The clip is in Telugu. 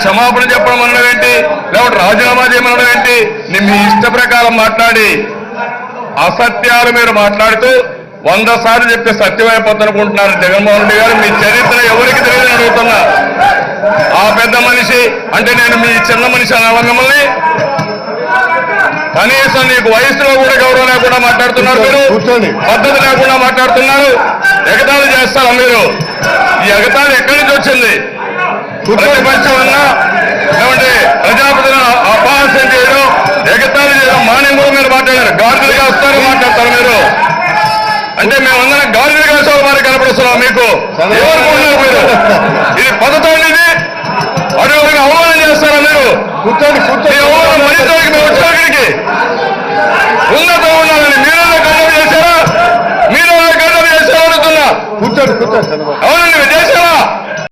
క్షమాపణ చెప్పడం అనడం ఏంటి? లేకపోతే రాజీనామా చేయమనడం ఏంటి? మీ ఇష్ట ప్రకారం మాట్లాడి అసత్యాలు మీరు మాట్లాడుతూ వంద సార్లు చెప్తే సత్యమైపోతుందనుకుంటున్నారు జగన్మోహన్ రెడ్డి గారు. మీ చరిత్ర ఎవరికి తెలియదని అడుగుతున్నా. ఆ పెద్ద మనిషి అంటే నేను మీ చిన్న మనిషి అనాలా మిమ్మల్ని? కనీసం నీకు వయసులో కూడా గౌరవం లేకుండా మాట్లాడుతున్నారు మీరు. పద్ధతి లేకుండా మాట్లాడుతున్నారు. ఎగతాళి చేస్తారా మీరు? ఈ ఎగతాళి ఎక్కడి నుంచి వచ్చింది? ప్రతిపక్షం గాడిదలుగా వస్తారు మాట్లాడతారు మీరు. అంటే మేమందరం గాడిదలు కలిసే వారికి కనపడుస్తున్నాం మీకు. ఇది పథకం ఇది అడుగులకు అవమానం చేస్తారా మీరు? కూర్చోండి కూర్చోండి. అవమానం మరింతకి ఉన్నత ఉండాలని మీరే కన్నం చేశారా? మీరు కన్నం చేశారా అనుకున్నా. కూర్చోండి కూర్చోండి.